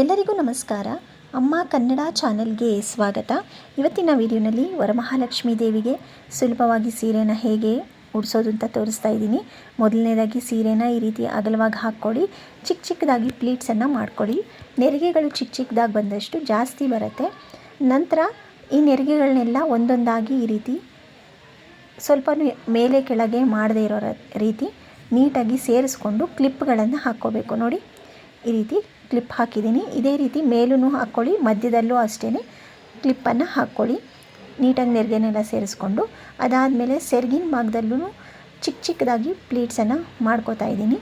ಎಲ್ಲರಿಗೂ ನಮಸ್ಕಾರ. ಅಮ್ಮ ಕನ್ನಡ ಚಾನೆಲ್ಗೆ ಸ್ವಾಗತ. ಇವತ್ತಿನ ವಿಡಿಯೋನಲ್ಲಿ ವರಮಹಾಲಕ್ಷ್ಮೀ ದೇವಿಗೆ ಸುಲಭವಾಗಿ ಸೀರೆನ ಹೇಗೆ ಉಡಿಸೋದು ಅಂತ ತೋರಿಸ್ತಾ ಇದ್ದೀನಿ. ಮೊದಲನೇದಾಗಿ ಸೀರೆನ ಈ ರೀತಿ ಅಗಲವಾಗಿ ಹಾಕ್ಕೊಳ್ಳಿ. ಚಿಕ್ಕ ಚಿಕ್ಕದಾಗಿ ಪ್ಲೀಟ್ಸನ್ನು ಮಾಡ್ಕೊಳ್ಳಿ. ನೆರಿಗೆಗಳು ಚಿಕ್ಕ ಚಿಕ್ಕದಾಗಿ ಬಂದಷ್ಟು ಜಾಸ್ತಿ ಬರುತ್ತೆ. ನಂತರ ಈ ನೆರಿಗೆಗಳನ್ನೆಲ್ಲ ಒಂದೊಂದಾಗಿ ಈ ರೀತಿ ಸ್ವಲ್ಪ ಮೇಲೆ ಕೆಳಗೆ ಮಾಡದೇ ಇರೋ ರೀತಿ ನೀಟಾಗಿ ಸೇರಿಸ್ಕೊಂಡು ಕ್ಲಿಪ್ಗಳನ್ನು ಹಾಕ್ಕೋಬೇಕು. ನೋಡಿ ಈ ರೀತಿ ಕ್ಲಿಪ್ ಹಾಕಿದ್ದೀನಿ. ಇದೇ ರೀತಿ ಮೇಲೂ ಹಾಕ್ಕೊಳ್ಳಿ, ಮಧ್ಯದಲ್ಲೂ ಅಷ್ಟೇ ಕ್ಲಿಪ್ಪನ್ನು ಹಾಕ್ಕೊಳ್ಳಿ. ನೀಟಾಗಿ ನೆರಿಗೆನೆಲ್ಲ ಸೇರಿಸ್ಕೊಂಡು, ಅದಾದಮೇಲೆ ಸೆರಗಿನ ಭಾಗದಲ್ಲೂ ಚಿಕ್ಕ ಚಿಕ್ಕದಾಗಿ ಪ್ಲೀಟ್ಸನ್ನು ಮಾಡ್ಕೋತಾ ಇದ್ದೀನಿ.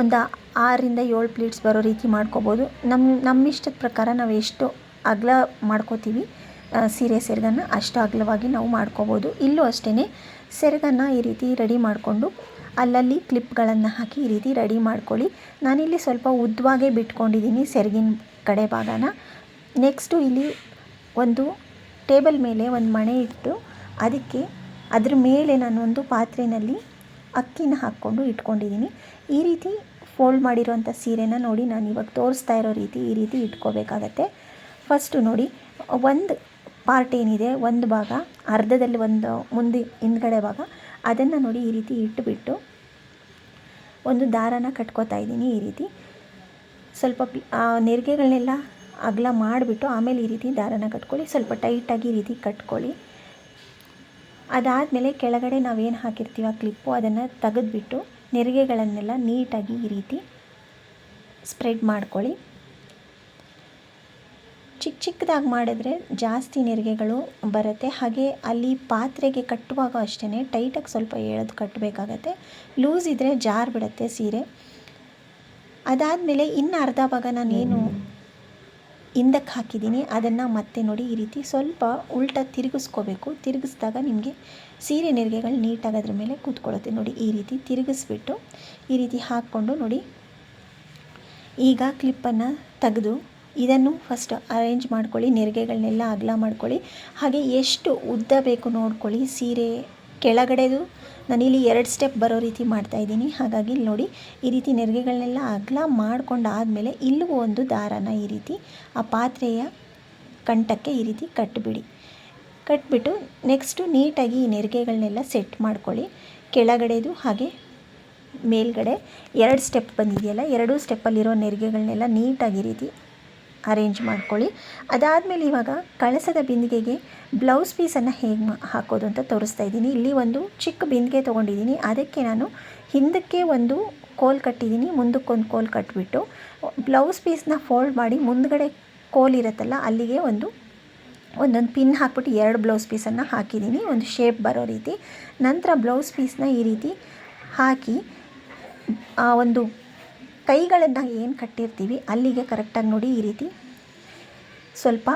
ಒಂದು ಆರರಿಂದ ಏಳು ಪ್ಲೀಟ್ಸ್ ಬರೋ ರೀತಿ ಮಾಡ್ಕೋಬೋದು. ನಮ್ಮ ನಮ್ಮ ಇಷ್ಟದ ಪ್ರಕಾರ ನಾವು ಎಷ್ಟು ಅಗಲ ಮಾಡ್ಕೋತೀವಿ. ಸೀರೆ ಸೆರಗನ್ನು ಅಷ್ಟು ಅಗಲವಾಗಿ ನಾವು ಮಾಡ್ಕೋಬೋದು. ಇಲ್ಲೂ ಅಷ್ಟೇ ಸೆರಗನ್ನು ಈ ರೀತಿ ರೆಡಿ ಮಾಡಿಕೊಂಡು ಅಲ್ಲಲ್ಲಿ ಕ್ಲಿಪ್ಗಳನ್ನು ಹಾಕಿ ಈ ರೀತಿ ರೆಡಿ ಮಾಡ್ಕೊಳ್ಳಿ. ನಾನಿಲ್ಲಿ ಸ್ವಲ್ಪ ಉದ್ದವಾಗೇ ಬಿಟ್ಕೊಂಡಿದ್ದೀನಿ ಸೆರಗಿನ ಕಡೆ ಭಾಗನ. ನೆಕ್ಸ್ಟು ಇಲ್ಲಿ ಒಂದು ಟೇಬಲ್ ಮೇಲೆ ಒಂದು ಮಣೆ ಇಟ್ಟು ಅದಕ್ಕೆ ಅದ್ರ ಮೇಲೆ ನಾನು ಒಂದು ಪಾತ್ರೆಯಲ್ಲಿ ಅಕ್ಕಿನ ಹಾಕ್ಕೊಂಡು ಇಟ್ಕೊಂಡಿದ್ದೀನಿ. ಈ ರೀತಿ ಫೋಲ್ಡ್ ಮಾಡಿರುವಂಥ ಸೀರೆನ ನೋಡಿ ನಾನು ಇವಾಗ ತೋರಿಸ್ತಾ ಇರೋ ರೀತಿ ಈ ರೀತಿ ಇಟ್ಕೋಬೇಕಾಗತ್ತೆ. ಫಸ್ಟು ನೋಡಿ, ಒಂದು ಪಾರ್ಟ್ ಏನಿದೆ, ಒಂದು ಭಾಗ, ಅರ್ಧದಲ್ಲಿ ಒಂದು ಮುಂದೆ, ಹಿಂದುಗಡೆ ಭಾಗ, ಅದನ್ನು ನೋಡಿ ಈ ರೀತಿ ಇಟ್ಟುಬಿಟ್ಟು ಒಂದು ದಾರನ ಕಟ್ಕೋತಾ ಇದ್ದೀನಿ ಈ ರೀತಿ. ಸ್ವಲ್ಪ ನೆರಿಗೆಗಳನ್ನೆಲ್ಲ ಅಗಲ ಮಾಡಿಬಿಟ್ಟು ಆಮೇಲೆ ಈ ರೀತಿ ದಾರನ ಕಟ್ಕೊಳ್ಳಿ. ಸ್ವಲ್ಪ ಟೈಟಾಗಿ ಈ ರೀತಿ ಕಟ್ಕೊಳ್ಳಿ. ಅದಾದಮೇಲೆ ಕೆಳಗಡೆ ನಾವೇನು ಹಾಕಿರ್ತೀವಿ, ಆ ಕ್ಲಿಪ್ಪು ಅದನ್ನು ತೆಗೆದುಬಿಟ್ಟು ನೆರಿಗೆಗಳನ್ನೆಲ್ಲ ನೀಟಾಗಿ ಈ ರೀತಿ ಸ್ಪ್ರೆಡ್ ಮಾಡ್ಕೊಳ್ಳಿ. ಚಿಕ್ಕ ಚಿಕ್ಕದಾಗಿ ಮಾಡಿದ್ರೆ ಜಾಸ್ತಿ ನೆರಿಗೆಗಳು ಬರುತ್ತೆ. ಹಾಗೆ ಅಲ್ಲಿ ಪಾತ್ರೆಗೆ ಕಟ್ಟುವಾಗ ಅಷ್ಟೇ ಟೈಟಾಗಿ ಸ್ವಲ್ಪ ಎಳೆದು ಕಟ್ಟಬೇಕಾಗತ್ತೆ. ಲೂಸ್ ಇದ್ದರೆ ಜಾರ್ ಬಿಡುತ್ತೆ ಸೀರೆ. ಅದಾದಮೇಲೆ ಇನ್ನು ಅರ್ಧ ಭಾಗ ನಾನೇನು ಹಿಂದಕ್ಕೆ ಹಾಕಿದ್ದೀನಿ. ಅದನ್ನು ಮತ್ತೆ ನೋಡಿ ಈ ರೀತಿ ಸ್ವಲ್ಪ ಉಲ್ಟ ತಿರುಗಿಸ್ಕೋಬೇಕು. ತಿರುಗಿಸಿದಾಗ ನಿಮಗೆ ಸೀರೆ ನೆರಿಗೆಗಳು ನೀಟಾಗಿ ಅದ್ರ ಮೇಲೆ ಕೂತ್ಕೊಳ್ಳುತ್ತೆ. ನೋಡಿ ಈ ರೀತಿ ತಿರುಗಿಸ್ಬಿಟ್ಟು ಈ ರೀತಿ ಹಾಕ್ಕೊಂಡು ನೋಡಿ. ಈಗ ಕ್ಲಿಪ್ಪನ್ನು ತೆಗೆದು ಇದನ್ನು ಫಸ್ಟ್ ಅರೇಂಜ್ ಮಾಡ್ಕೊಳ್ಳಿ ನೆರಿಗೆಗಳನ್ನೆಲ್ಲ ಅಗಲ ಮಾಡ್ಕೊಳ್ಳಿ. ಹಾಗೆ ಎಷ್ಟು ಉದ್ದ ಬೇಕು ನೋಡ್ಕೊಳ್ಳಿ, ಸೀರೆ ಕೆಳಗಡೆದು. ನಾನಿಲ್ಲಿ ಎರಡು ಸ್ಟೆಪ್ ಬರೋ ರೀತಿ ಮಾಡ್ತಾಯಿದ್ದೀನಿ ಹಾಗಾಗಿ ನೋಡಿ, ಈ ರೀತಿ ನೆರಿಗೆಗಳನ್ನೆಲ್ಲ ಅಗಲ ಮಾಡ್ಕೊಂಡಾದಮೇಲೆ ಇಲ್ಲೂ ಒಂದು ದಾರನ ಈ ರೀತಿ, ಆ ಪಾತ್ರೆಯ ಕಂಠಕ್ಕೆ ಈ ರೀತಿ ಕಟ್ಟಿಬಿಡಿ ಕಟ್ಬಿಟ್ಟು ನೆಕ್ಸ್ಟು ನೀಟಾಗಿ ಈ ನೆರಿಗೆಗಳನ್ನೆಲ್ಲ ಸೆಟ್ ಮಾಡ್ಕೊಳ್ಳಿ. ಕೆಳಗಡೆದು ಹಾಗೆ ಮೇಲ್ಗಡೆ ಎರಡು ಸ್ಟೆಪ್ ಬಂದಿದೆಯಲ್ಲ, ಎರಡೂ ಸ್ಟೆಪ್ಪಲ್ಲಿರೋ ನೆರಿಗೆಗಳನ್ನೆಲ್ಲ ನೀಟಾಗಿ ರೀತಿ ಅರೇಂಜ್ ಮಾಡ್ಕೊಳ್ಳಿ. ಅದಾದಮೇಲೆ ಇವಾಗ ಕಳಸದ ಬಿಂದಿಗೆಗೆ ಬ್ಲೌಸ್ ಪೀಸನ್ನು ಹೇಗೆ ಮಾ ಹಾಕೋದು ಅಂತ ತೋರಿಸ್ತಾ ಇದ್ದೀನಿ. ಇಲ್ಲಿ ಒಂದು ಚಿಕ್ಕ ಬಿಂದಿಗೆ ತೊಗೊಂಡಿದ್ದೀನಿ. ಅದಕ್ಕೆ ನಾನು ಹಿಂದಕ್ಕೆ ಒಂದು ಕೋಲ್ ಕಟ್ಟಿದ್ದೀನಿ. ಮುಂದಕ್ಕೊಂದು ಕೋಲ್ ಕಟ್ಬಿಟ್ಟು ಬ್ಲೌಸ್ ಪೀಸ್ನ ಫೋಲ್ಡ್ ಮಾಡಿ ಮುಂದ್ಗಡೆ ಕೋಲ್ ಇರುತ್ತಲ್ಲ, ಅಲ್ಲಿಗೆ ಒಂದು, ಒಂದೊಂದು ಪಿನ್ ಹಾಕ್ಬಿಟ್ಟು ಎರಡು ಬ್ಲೌಸ್ ಪೀಸನ್ನು ಹಾಕಿದ್ದೀನಿ. ಒಂದು ಶೇಪ್ ಬರೋ ರೀತಿ. ನಂತರ ಬ್ಲೌಸ್ ಪೀಸ್ನ ಈ ರೀತಿ ಹಾಕಿ, ಆ, ಒಂದು ಕೈಗಳನ್ನು ಏನು ಕಟ್ಟಿರ್ತೀವಿ, ಅಲ್ಲಿಗೆ ಕರೆಕ್ಟಾಗಿ ನೋಡಿ ಈ ರೀತಿ ಸ್ವಲ್ಪ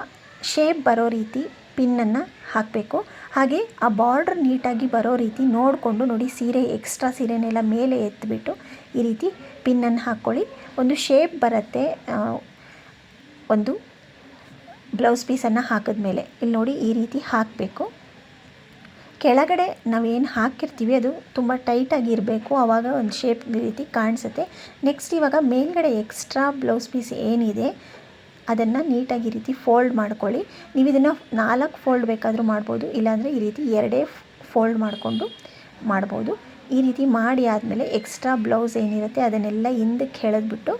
ಶೇಪ್ ಬರೋ ರೀತಿ ಪಿನ್ನನ್ನು ಹಾಕಬೇಕು. ಹಾಗೆ ಆ ಬಾರ್ಡ್ರ್ ನೀಟಾಗಿ ಬರೋ ರೀತಿ ನೋಡಿಕೊಂಡು ನೋಡಿ ಸೀರೆ ಎಕ್ಸ್ಟ್ರಾ ಸೀರೆನೆಲ್ಲ ಮೇಲೆ ಎತ್ತಿಬಿಟ್ಟು ಈ ರೀತಿ ಪಿನ್ನನ್ನು ಹಾಕ್ಕೊಳ್ಳಿ. ಒಂದು ಶೇಪ್ ಬರುತ್ತೆ ಒಂದು ಬ್ಲೌಸ್ ಪೀಸನ್ನು ಹಾಕಿದ್ಮೇಲೆ. ಇಲ್ಲಿ ನೋಡಿ ಈ ರೀತಿ ಹಾಕಬೇಕು. ಕೆಳಗಡೆ ನಾವೇನು ಹಾಕಿರ್ತೀವಿ, ಅದು ತುಂಬ ಟೈಟಾಗಿ ಇರಬೇಕು. ಆವಾಗ ಒಂದು ಶೇಪ್ ರೀತಿ ಕಾಣಿಸುತ್ತೆ. ನೆಕ್ಸ್ಟ್ ಇವಾಗ ಮೇಲ್ಗಡೆ ಎಕ್ಸ್ಟ್ರಾ ಬ್ಲೌಸ್ ಪೀಸ್ ಏನಿದೆ, ಅದನ್ನು ನೀಟಾಗಿ ಈ ರೀತಿ ಫೋಲ್ಡ್ ಮಾಡ್ಕೊಳ್ಳಿ. ನೀವು ಇದನ್ನು ನಾಲ್ಕು ಫೋಲ್ಡ್ ಬೇಕಾದರೂ ಮಾಡ್ಬೋದು, ಇಲ್ಲಾಂದರೆ ಈ ರೀತಿ ಎರಡೇ ಫೋಲ್ಡ್ ಮಾಡಿಕೊಂಡು ಮಾಡ್ಬೋದು. ಈ ರೀತಿ ಮಾಡಿ ಆದಮೇಲೆ ಎಕ್ಸ್ಟ್ರಾ ಬ್ಲೌಸ್ ಏನಿರುತ್ತೆ, ಅದನ್ನೆಲ್ಲ ಹಿಂದಕ್ಕೆ ಎಳೆದ್ಬಿಟ್ಟು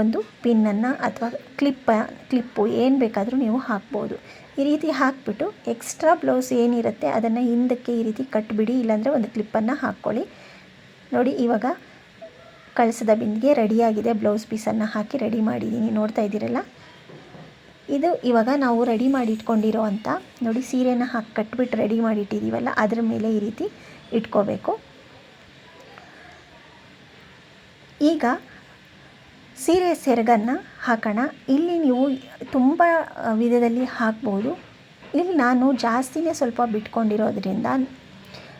ಒಂದು ಪಿನ್ನನ್ನು ಅಥವಾ ಕ್ಲಿಪ್ಪ ಕ್ಲಿಪ್ಪು ಏನು ಬೇಕಾದರೂ ನೀವು ಹಾಕ್ಬೋದು. ಈ ರೀತಿ ಹಾಕಿಬಿಟ್ಟು ಎಕ್ಸ್ಟ್ರಾ ಬ್ಲೌಸ್ ಏನಿರುತ್ತೆ ಅದನ್ನು ಹಿಂದಕ್ಕೆ ಈ ರೀತಿ ಕಟ್ಬಿಡಿ, ಇಲ್ಲಾಂದರೆ ಒಂದು ಕ್ಲಿಪ್ಪನ್ನು ಹಾಕ್ಕೊಳ್ಳಿ. ನೋಡಿ, ಇವಾಗ ಕಳಿಸಿದ ಬಿಂದಿಗೆ ರೆಡಿಯಾಗಿದೆ ಬ್ಲೌಸ್ ಪೀಸನ್ನು ಹಾಕಿ ರೆಡಿ ಮಾಡಿದ್ದೀನಿ. ನೋಡ್ತಾ ಇದ್ದೀರಲ್ಲ? ಇದು ಇವಾಗ ನಾವು ರೆಡಿ ಮಾಡಿ ಇಟ್ಕೊಂಡಿರೋ ಅಂತ. ನೋಡಿ, ಸೀರೆನ ಹಾಕಿ ಕಟ್ಬಿಟ್ಟು ರೆಡಿ ಮಾಡಿ ಇಟ್ಟಿದ್ದೀವಲ್ಲ ಅದ್ರ ಮೇಲೆ ಈ ರೀತಿ ಇಟ್ಕೋಬೇಕು. ಈಗ ಸೀರೆ ಸೆರಗನ್ನು ಹಾಕೋಣ. ಇಲ್ಲಿ ನೀವು ತುಂಬ ವಿಧದಲ್ಲಿ ಹಾಕ್ಬೋದು. ಇಲ್ಲಿ ನಾನು ಜಾಸ್ತಿನೇ ಸ್ವಲ್ಪ ಬಿಟ್ಕೊಂಡಿರೋದ್ರಿಂದ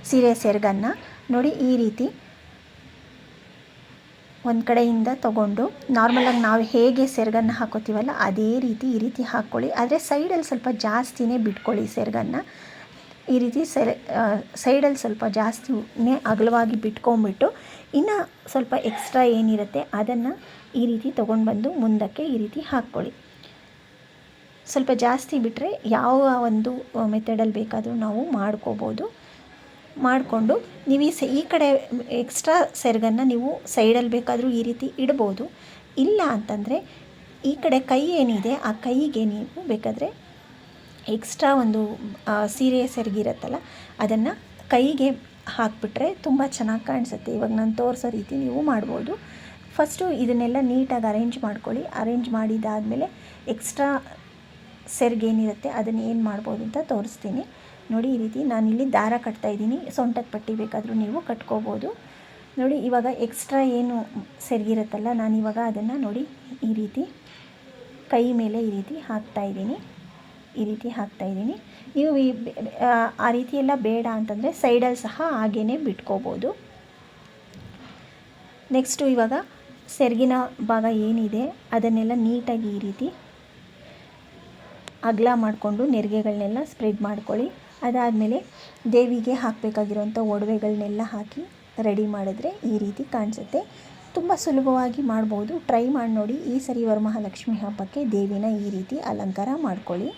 ಸೀರೆ ಸೆರಗನ್ನು ನೋಡಿ ಈ ರೀತಿ ಒಂದು ಕಡೆಯಿಂದ ತಗೊಂಡು ನಾರ್ಮಲಾಗಿ ನಾವು ಹೇಗೆ ಸೆರಗನ್ನು ಹಾಕೋತೀವಲ್ಲ, ಅದೇ ರೀತಿ ಈ ರೀತಿ ಹಾಕ್ಕೊಳ್ಳಿ ಆದರೆ ಸೈಡಲ್ಲಿ ಸ್ವಲ್ಪ ಜಾಸ್ತಿನೇ ಬಿಟ್ಕೊಳ್ಳಿ ಸೆರಗನ್ನು. ಈ ರೀತಿ ಸೆಲೆ ಸೈಡಲ್ಲಿ ಸ್ವಲ್ಪ ಜಾಸ್ತಿನೇ ಅಗಲವಾಗಿ ಬಿಟ್ಕೊಂಬಿಟ್ಟು ಇನ್ನು ಸ್ವಲ್ಪ ಎಕ್ಸ್ಟ್ರಾ ಏನಿರುತ್ತೆ ಅದನ್ನು ಈ ರೀತಿ ತೊಗೊಂಡು ಬಂದು ಮುಂದಕ್ಕೆ ಈ ರೀತಿ ಹಾಕ್ಕೊಳ್ಳಿ. ಸ್ವಲ್ಪ ಜಾಸ್ತಿ ಬಿಟ್ಟರೆ ಯಾವ ಒಂದು ಮೆಥಡಲ್ಲಿ ಬೇಕಾದರೂ ನಾವು ಮಾಡ್ಕೋಬೋದು. ಮಾಡಿಕೊಂಡು ನೀವು ಈ ಸ, ಈ ಕಡೆ ಎಕ್ಸ್ಟ್ರಾ ಸೆರಗನ್ನು ನೀವು ಸೈಡಲ್ಲಿ ಬೇಕಾದರೂ ಈ ರೀತಿ ಇಡ್ಬೋದು. ಇಲ್ಲ ಅಂತಂದರೆ ಈ ಕಡೆ ಕೈ ಏನಿದೆ ಆ ಕೈಗೆ ನೀವು ಬೇಕಾದರೆ ಎಕ್ಸ್ಟ್ರಾ ಒಂದು ಸೀರೆ ಸೆರಗಿರುತ್ತಲ್ಲ ಅದನ್ನು ಕೈಗೆ ಹಾಕಿಬಿಟ್ರೆ ತುಂಬ ಚೆನ್ನಾಗಿ ಕಾಣಿಸುತ್ತೆ. ಇವಾಗ ನಾನು ತೋರಿಸೋ ರೀತಿ ನೀವು ಮಾಡ್ಬೋದು. ಫಸ್ಟು ಇದನ್ನೆಲ್ಲ ನೀಟಾಗಿ ಅರೇಂಜ್ ಮಾಡ್ಕೊಳ್ಳಿ. ಅರೇಂಜ್ ಮಾಡಿದ್ದಾದಮೇಲೆ ಎಕ್ಸ್ಟ್ರಾ ಸೆರ್ಗೇನಿರುತ್ತೆ ಅದನ್ನು ಏನು ಮಾಡ್ಬೋದು ಅಂತ ತೋರಿಸ್ತೀನಿ. ನೋಡಿ ಈ ರೀತಿ ನಾನಿಲ್ಲಿ ದಾರ ಕಟ್ತಾ ಇದ್ದೀನಿ. ಸೊಂಟದ ಪಟ್ಟಿ ಬೇಕಾದರೂ ನೀವು ಕಟ್ಕೋಬೋದು. ನೋಡಿ ಇವಾಗ ಎಕ್ಸ್ಟ್ರಾ ಏನು ಸೆರಗಿರುತ್ತಲ್ಲ ನಾನು ಇವಾಗ ಅದನ್ನು ನೋಡಿ ಈ ರೀತಿ ಕೈ ಮೇಲೆ ಈ ರೀತಿ ಹಾಕ್ತಾ ಇದ್ದೀನಿ. ಈ ರೀತಿ ಹಾಕ್ತಾ ಇದ್ದೀನಿ. ನೀವು ಈ ಆ, ರೀತಿ ಎಲ್ಲ ಬೇಡ ಅಂತಂದರೆ ಸೈಡಲ್ಲಿ ಸಹ ಹಾಗೇ ಬಿಟ್ಕೋಬೋದು. ನೆಕ್ಸ್ಟು ಇವಾಗ ಸೆರಗಿನ ಭಾಗ ಏನಿದೆ ಅದನ್ನೆಲ್ಲ ನೀಟಾಗಿ ಈ ರೀತಿ ಅಗಲ ಮಾಡಿಕೊಂಡು ನೆರಿಗೆಗಳನ್ನೆಲ್ಲ ಸ್ಪ್ರೆಡ್ ಮಾಡ್ಕೊಳ್ಳಿ. ಅದಾದಮೇಲೆ ದೇವಿಗೆ ಹಾಕಬೇಕಾಗಿರುವಂಥ ಒಡವೆಗಳನ್ನೆಲ್ಲ ಹಾಕಿ ರೆಡಿ ಮಾಡಿದ್ರೆ ಈ ರೀತಿ ಕಾಣಿಸುತ್ತೆ. ತುಂಬ ಸುಲಭವಾಗಿ ಮಾಡ್ಬೋದು. ಟ್ರೈ ಮಾಡಿ ನೋಡಿ. ಈ ಸರಿ ವರಮಹಾಲಕ್ಷ್ಮಿ ಹಬ್ಬಕ್ಕೆ ದೇವಿನ ಈ ರೀತಿ ಅಲಂಕಾರ ಮಾಡ್ಕೊಳ್ಳಿ.